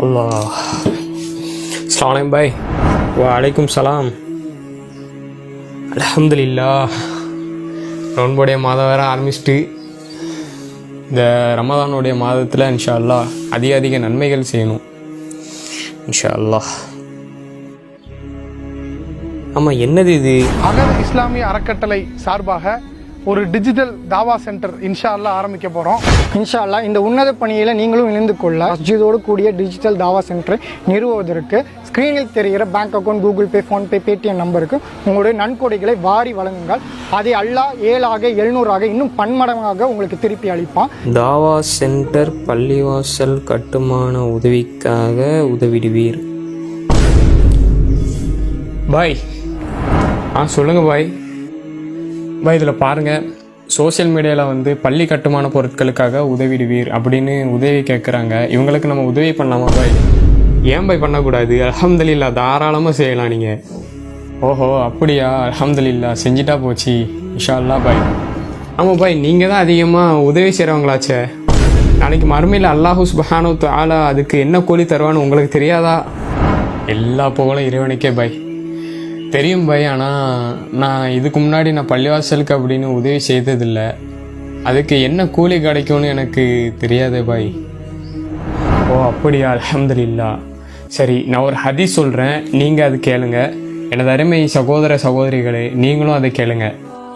அல்லாஹ். அஸ்லாம் பாய் வலைக்கும் சலாம். அல்ஹம்துலில்லா நோன்புடைய மாதம் வேறு ஆரம்பிச்சிட்டு இந்த ரமதானுடைய மாதத்தில் இன்ஷா அல்லாஹ் அதிக அதிக நன்மைகள் செய்யணும். இன்ஷா அல்லாஹ் ஆமாம் என்னது இது? அகர் இஸ்லாமிய அறக்கட்டளை சார்பாக ஒரு டிஜிட்டல் தாவா சென்டர் இன்ஷா அல்லாஹ் ஆரம்பிக்க போகிறோம் இன்ஷா அல்லாஹ் இந்த உன்னத பணியில் நீங்களும் இணைந்து கொள்ள மஸ்ஜிதோடு கூடிய டிஜிட்டல் தாவா சென்டரை நிறுவுவதற்கு ஸ்க்ரீனில் தெரிகிற bank account Google Pay PhonePe Paytm நம்பருக்கு உங்களுடைய நன்கொடைகளை வாரி வழங்குங்கள். அதை அல்லாஹ் ஏழாக எழுநூறாக இன்னும் பன்மடங்காக உங்களுக்கு திருப்பி அளிப்பான். தாவா சென்டர் பள்ளிவாசல் கட்டுமான உதவிக்காக உதவிடுவீர். பாய். ஆ சொல்லுங்கள் பாய். இதில் பாருங்கள் சோஷியல் மீடியாவில் வந்து பள்ளி கட்டுமான பொருட்களுக்காக உதவிடுவீர் அப்படின்னு உதவி கேட்குறாங்க இவங்களுக்கு நம்ம உதவி பண்ணலாமா பாய்? ஏன் பாய் பண்ணக்கூடாது? அல்ஹம்துலில்லா தாராளமாக செய்யலாம் நீங்கள் ஓஹோ அப்படியா? அல்ஹம்துலில்லா செஞ்சிட்டா போச்சு. இஷால்லா அல்லாஹ் பாய். ஆமாம் பாய் நீங்கள் தான் அதிகமாக உதவி செய்கிறவங்களாச்சே நாளைக்கு மறுமையில் அல்லாஹூ சுபஹானு ஆலா அதுக்கு என்ன கூலி தருவான்னு உங்களுக்கு தெரியாதா? எல்லா புகழும் இறைவனுக்கே பாய். தெரியும் பை ஆனால் நான் இதுக்கு முன்னாடி நான் பள்ளிவாசலுக்கு அப்படின்னு உதவி செய்ததில்லை. அதுக்கு என்ன கூலி கிடைக்கும்னு எனக்கு தெரியாது பாய். ஓ அப்படியா? அல்ஹம்துலில்லா. சரி நான் ஒரு ஹதி சொல்கிறேன் நீங்கள் அது கேளுங்க. எனது அருமை சகோதர சகோதரிகளே நீங்களும் அதை கேளுங்க.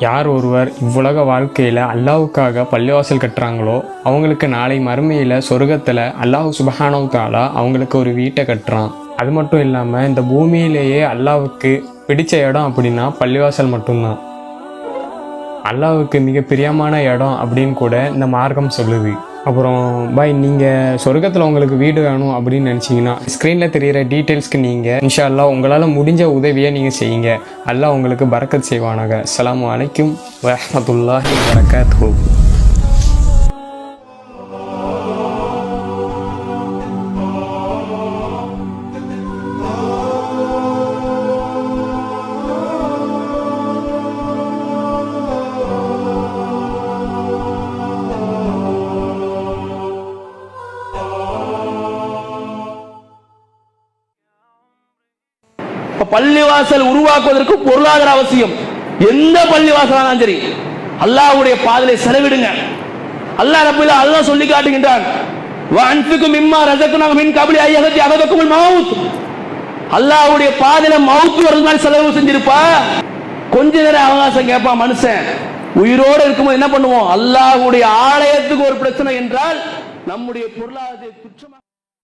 யார் ஒருவர் இவ்வுலக வாழ்க்கையில் அல்லாவுக்காக பள்ளிவாசல் கட்டுறாங்களோ அவங்களுக்கு நாளை மறுமையில் சொர்க்கத்தில் அல்லாஹ் சுபஹானவு தாலா அவங்களுக்கு ஒரு வீட்டை கட்டுறான். அது மட்டும் இல்லாமல் இந்த பூமியிலேயே அல்லாவுக்கு பிடித்த இடம் அப்படின்னா பள்ளிவாசல் மட்டும்தான். அல்லாவுக்கு மிக பிரியமான இடம் அப்படின்னு கூட இந்த மார்க்கம் சொல்லுது. அப்புறம் பாய் நீங்கள் சொர்க்கத்தில் உங்களுக்கு வீடு வேணும் அப்படின்னு நினச்சிங்கன்னா ஸ்க்ரீனில் தெரிகிற டீட்டெயில்ஸ்க்கு நீங்கள் இன்ஷா அல்லாஹ் உங்களால் முடிஞ்ச உதவியை நீங்கள் செய்யுங்க. அல்லாஹ் உங்களுக்கு பறக்கத் செய்வானாக. அஸ்ஸலாமு வலைக்கும் பறக்கத் வரகாத்துஹு பள்ளிவாசல் உருவாக்குவதற்கு பொருளாதார அவசியம். எந்த பள்ளிவாசலானாலும் சரி அல்லாஹ்வுடைய பாதலை செலவிடுங்க. அல்லாஹ் ரப்பல் அல்லாஹ் சொல்லி காட்டுகின்றான் வஅன்ஃபிகு மிம்மா ரஸக்னாகும் மின் கபடி ஐயகத்தி அகதக்குமுல் மவுத் அல்லாஹ்வுடைய பாதையில மவுத் வரது மாதிரி செலவு செஞ்சிருப்பா. கொஞ்ச நேரம் அவகாசம் கேட்பான் மனுஷன். உயிரோடு இருக்கும்போது என்ன பண்ணுவோம்? அல்லாஹ்வுடைய ஆலயத்துக்கு ஒரு பிரச்சனை என்றால் நம்முடைய பொருளாதாரத்தை துச்சமாக